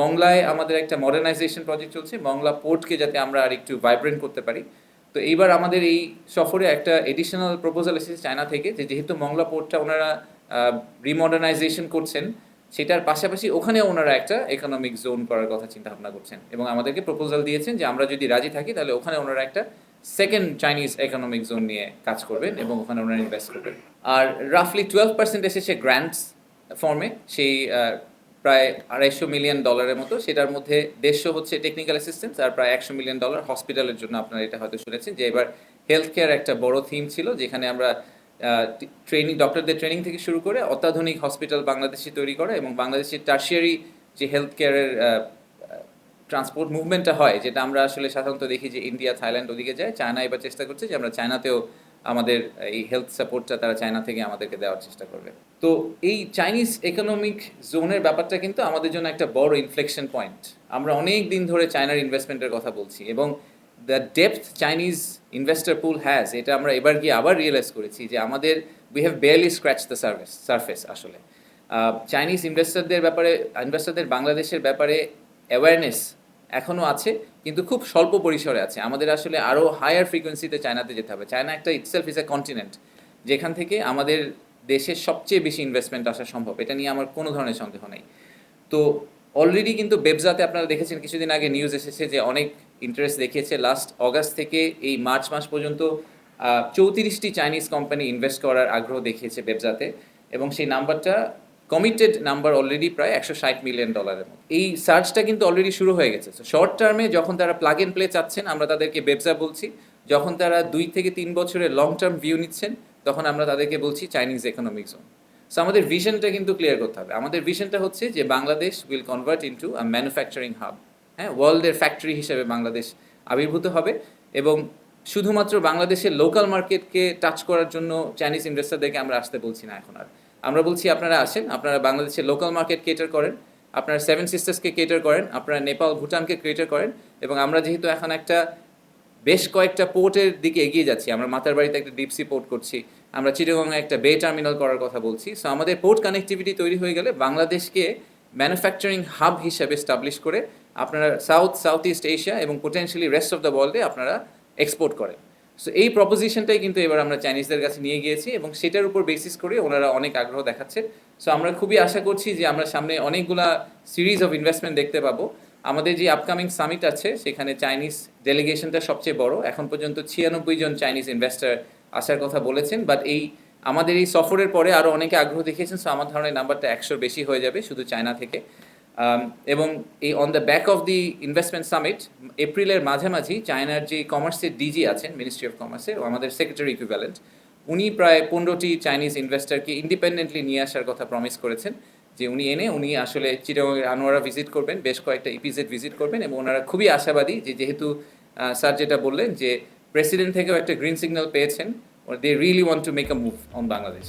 মংলায় আমাদের একটা modernisation project চলছে, মংলা পোর্টকে যাতে আমরা আর একটু ভাইব্রেন্ট করতে পারি। তো এইবার আমাদের এই সফরে একটা এডিশনাল প্রপোজাল এসেছে চায়না থেকে, যে যেহেতু মংলা পোর্টটা ওনারা রিমডার্নাইজেশন করছেন, সেটার পাশাপাশি ওখানে ওনারা একটা ইকোনমিক জোন করার কথা চিন্তা ভাবনা করছেন। এবং আমাদেরকে প্রপোজাল দিয়েছেন যে আমরা যদি রাজি থাকি, তাহলে ওখানে ওনারা একটা সেকেন্ড চাইনিজ ইকোনমিক জোন নিয়ে কাজ করবেন এবং ওখানে ওনারা ইনভেস্ট করবেন। আর রাফলি টুয়েলভ পার্সেন্ট এসেছে গ্র্যান্টস ফর্মে সেই প্রায় আড়াইশো মিলিয়ন ডলারের মতো। সেটার মধ্যে দেড়শো হচ্ছে টেকনিক্যাল অ্যাসিস্ট্যান্স আর প্রায় একশো মিলিয়ন ডলার হসপিটালের জন্য আপনারা এটা হয়তো শুনেছেন যে এবার হেলথ কেয়ার একটা বড় থিম ছিল, যেখানে আমরা ট্রেনিং ডক্টরদের ট্রেনিং থেকে শুরু করে অত্যাধুনিক হসপিটাল বাংলাদেশে তৈরি করা এবং বাংলাদেশের টার্সিয়ারি যে হেলথ কেয়ারের ট্রান্সপোর্ট মুভমেন্টটা হয়, যেটা আমরা আসলে সাধারণত দেখি যে ইন্ডিয়া থাইল্যান্ড ওদিকে যায় চায়না এবার চেষ্টা করছে যে আমরা চায়নাতেও আমাদের এই হেলথ সাপোর্টটা তারা চায়না থেকে আমাদেরকে দেওয়ার চেষ্টা করবে। তো এই চাইনিজ ইকোনমিক জোনের ব্যাপারটা কিন্তু আমাদের জন্য একটা বড় ইনফ্লেকশন পয়েন্ট আমরা অনেক দিন ধরে চায়নার ইনভেস্টমেন্টের কথা বলছি এবং the depth Chinese investor pool has এটা আমরা এবার গিয়ে আবার রিয়েলাইজ করেছি যে আমাদের we have barely scratch the service surface আসলে। চাইনিজ ইনভেস্টারদের ব্যাপারে ইনভেস্টারদের বাংলাদেশের ব্যাপারে অ্যাওয়ারনেস এখনও আছে, কিন্তু খুব স্বল্প পরিসরে আছে। আমাদের আসলে আরও হায়ার ফ্রিকোয়েন্সিতে চায়নাতে যেতে হবে। চায়না একটা ইটসেলফ ইজ এ কন্টিনেন্ট যেখান থেকে আমাদের দেশের সবচেয়ে বেশি ইনভেস্টমেন্ট আসা সম্ভব। এটা নিয়ে আমার কোনো ধরনের সন্দেহ নেই। তো অলরেডি কিন্তু বেবজাতে আপনারা দেখেছেন, কিছুদিন আগে নিউজ এসেছে যে অনেক ইন্টারেস্ট দেখিয়েছে। লাস্ট অগাস্ট থেকে এই মার্চ মাস পর্যন্ত চৌত্রিশটি চাইনিজ কোম্পানি ইনভেস্ট করার আগ্রহ দেখিয়েছে বেবজাতে এবং সেই নাম্বারটা কমিটেড নাম্বার অলরেডি প্রায় একশো ষাট মিলিয়ন ডলারের মতো। এই সার্চটা কিন্তু অলরেডি শুরু হয়ে গেছে। শর্ট টার্মে যখন তারা প্লাগ এন্ড প্লে চাচ্ছেন, আমরা তাদেরকে বেবজা বলছি। যখন তারা দুই থেকে তিন বছরের লং টার্ম ভিউ নিচ্ছেন, তখন আমরা তাদেরকে বলছি চাইনিজ ইকোনমিক জোন সো আমাদের ভিশনটা কিন্তু ক্লিয়ার করতে হবে। আমাদের ভিশনটা হচ্ছে যে Bangladesh will convert into a manufacturing hub হ্যাঁ ওয়ার্ল্ডের ফ্যাক্টরি হিসেবে বাংলাদেশ আবির্ভূত হবে এবং শুধুমাত্র বাংলাদেশের লোকাল মার্কেটকে টাচ করার জন্য চাইনিজ ইনভেস্টারদেরকে আমরা আসতে বলছি না এখন আর। আমরা বলছি আপনারা আসেন, আপনারা বাংলাদেশের লোকাল মার্কেট কেটার করেন, আপনারা সেভেন সিস্টার্সকে কেটার করেন, আপনারা নেপাল, ভুটানকে ক্রিয়েটার করেন, এবং আমরা যেহেতু এখন একটা বেশ কয়েকটা পোর্টের দিকে এগিয়ে যাচ্ছি, আমরা মাতার বাড়িতে একটা ডিপসি পোর্ট করছি, আমরা চিটাগংয়ে একটা বে টার্মিনাল করার কথা বলছি সো আমাদের পোর্ট কানেক্টিভিটি তৈরি হয়ে গেলে বাংলাদেশকে ম্যানুফ্যাকচারিং হাব হিসাবে স্টাবলিশ করে আপনারা সাউথ সাউথ ইস্ট এশিয়া এবং পোটেন্সিয়ালি রেস্ট অফ দ্য ওয়ার্ল্ডে আপনারা এক্সপোর্ট করেন। সো এই প্রপোজিশনটাই কিন্তু এবার আমরা চাইনিজদের কাছে নিয়ে গিয়েছি এবং সেটার উপর বেসিস করে ওনারা অনেক আগ্রহ দেখাচ্ছে। সো আমরা খুবই আশা করছি যে আমরা সামনে অনেকগুলা সিরিজ অফ ইনভেস্টমেন্ট দেখতে পাবো। আমাদের যে আপকামিং সামিট আছে, সেখানে চাইনিজ ডেলিগেশনটা সবচেয়ে বড়। এখন পর্যন্ত ছিয়ানব্বই জন চাইনিজ ইনভেস্টার আসার কথা বলেছেন বাট এই, আমাদের এই সফরের পরে আরও অনেকে আগ্রহ দেখিয়েছেন সো আমার এই নাম্বারটা একশোর বেশি হয়ে যাবে শুধু চায়না থেকে। এবং এই on the back of the investment summit এপ্রিলের মাঝামাঝি চায়নার যে কমার্সের ডিজি আছেন মিনিস্ট্রি অফ কমার্সের আমাদের সেক্রেটারি ইকুইভ্যালেন্ট উনি প্রায় পনেরোটি চাইনিজ ইনভেস্টারকে ইন্ডিপেন্ডেন্টলি নিয়ে আসার কথা প্রমিস করেছেন, যে উনি এনে, উনি আসলে চিটাগংয়ের আনোয়ারা ভিজিট করবেন, বেশ কয়েকটা ইপিজেড ভিজিট করবেন, এবং ওনারা খুবই আশাবাদী যে যেহেতু স্যার যেটা বললেন যে প্রেসিডেন্ট থেকেও একটা গ্রিন সিগন্যাল পেয়েছেন they really want to make a move on Bangladesh